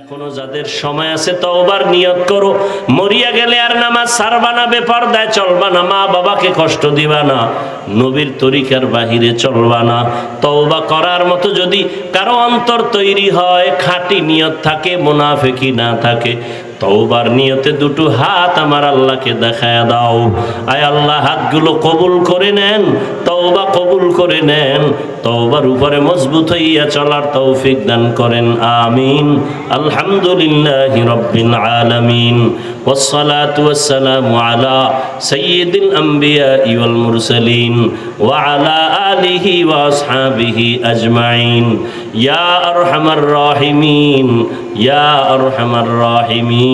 এখনও যাদের সময় আছে, তওবার নিয়ত করো। মরিয়া গেলে আর নামাজ সারবা না, বেপরদায় চলবা না। মা বাবাকে কষ্ট দিবা না। নবীর তরিকার বাহিরে চলবা না। তওবা করার মতো যদি কারও অন্তর তৈরি হয়, খাঁটি নিয়ত থাকে মুনাফেকি না থাকে তওবার নিয়তে দুটো হাত আমার আল্লাহকে দেখায় দাও আয় আল্লাহ হাতগুলো কবুল করে নেন তওবা কবুল করে নেন তওবার উপরে মজবুত হইয়া চলার তৌফিক দান করেন আমিন আলহামদুলিল্লাহি রাব্বিল আলামিন والصلاة والسلام على سيد الأنبياء والمرسلين وعلى آله وأصحابه أجمعين يا أرحم الراحمين يا أرحم الراحمين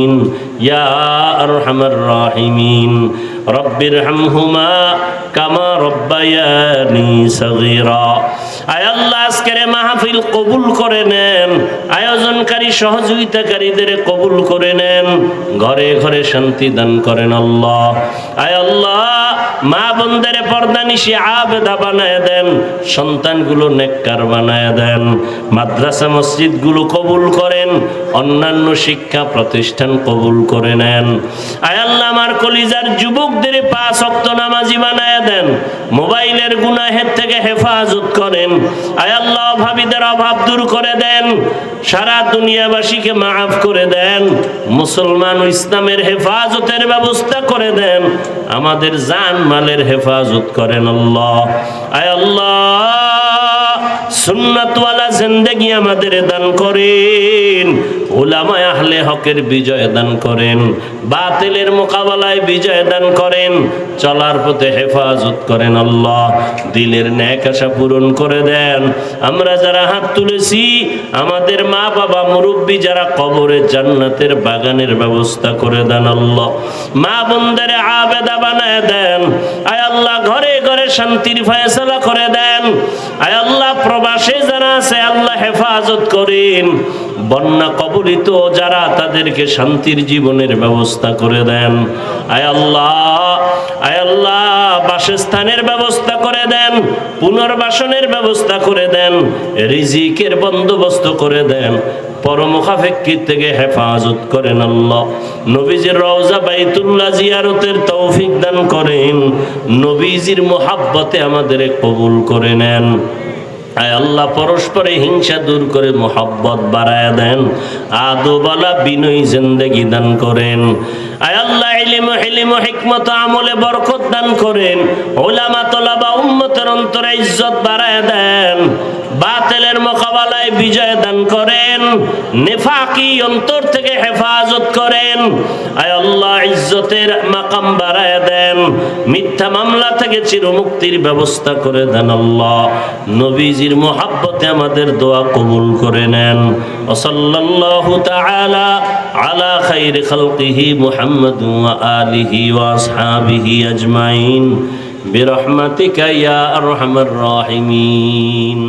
يا أرحم الراحمين. রব্বির হামহুমা কামা রব্বায়ানি সগীরা। আয় আল্লাহ, আজকের মাহফিল কবুল করে নেন। আয়োজনকারী, সহযোগিতাকারীদের কবুল করে নেন। ঘরে ঘরে শান্তি দান করেন আল্লাহ। আয় আল্লাহ, মা বন্ধের পর্দা নিশি আবেদা বানায় দেন। সন্তানগুলো নেককার বানায় দেন। মাদ্রাসা, মসজিদগুলো কবুল করেন। অন্যান্য শিক্ষা প্রতিষ্ঠান কবুল করে নেন। আয় আল্লাহ, আমার কলিজার যুবক যুবকদের পাঁচ অক্ত নামাজি বানায় দেন, মোবাইলের গুনাহের থেকে হেফাজত করেন। আয়াল্লাহ ভাবিদের অভাব দূর করে দেন, সারা দুনিয়াবাসীকে মাফ করে দেন, মুসলমান ইসলামের হেফাজতের ব্যবস্থা করে দেন, আমাদের জান মালের হেফাজত করেন আল্লাহ। আয় আল্লাহ! সুন্নাতওয়ালা জিন্দেগি আমাদের দান করেন। ওলামায় আহলে হকের বিজয় দান করেন। বাতিলের মোকাবেলায় বিজয় দান করেন। চলার পথে হেফাজত করেন আল্লাহ। দিলের ন্যাক আশা পূরণ করে দেন। আমরা যারা হাত তুলেছি, আমাদের মা বাবা মুরব্বী যারা কবরে জান্নাতের বাগানের ব্যবস্থা করে দেন আল্লাহ। মা বোনদের আবেদা বানায় দেন। আয় আল্লাহ, ঘরে ঘরে শান্তির ফয়সালা করে দেন। আয় আল্লাহ প্রবাসে যারা আছে, আল্লাহ হেফাজত করেন। বন্যা কবলিত যারা, তাদেরকে শান্তির জীবনের ব্যবস্থা করে দেন। আয় আল্লাহ আয় আল্লাহ, বাসস্থানের ব্যবস্থা করে দেন, পুনর্বাসনের ব্যবস্থা করে দেন, রিজিকের বন্দোবস্ত করে দেন পরমুখাফেক্ষির থেকে হেফাজত করেন আল্লাহ। নবীজির রওজা বাইতুল্লাহ জিয়ারতের তৌফিক দান করেন। নবীজির মোহাব্বতে আমাদের কবুল করে নেন। আল্লাহ পরস্পরে হিংসা দূর করে মোহাব্বত বাড়ায় দেন আদোবালা বিনয়ী জিন্দেগি দান করেন। আল্লাহ ইলিম হিলিম হিকমত আমলে বরকত দান করেন ওলামা তোলাবা উম্মতের অন্তরে ইজ্জত বাড়ায় দেন, বাতেলের মোকাবেলায় বিজয় দান করেন, নেফাকি অন্তর থেকে হেফাজত করেন। আয় আল্লাহ ইজ্জতের মাকাম বাড়ায় দেন, মিথ্যা মামলা থেকে চিরমুক্তির ব্যবস্থা করে দেন আল্লাহ। নবীজির মোহাব্বতে আমাদের দোয়া কবুল করে নেন ওসল্লাল্লাহু তাআলা আলা খাইর খালকিহি মুহাম্মদ ওয়া আলিহি ওয়া আসহাবিহি আজমাইন برحمتك يا أرحم الراحمين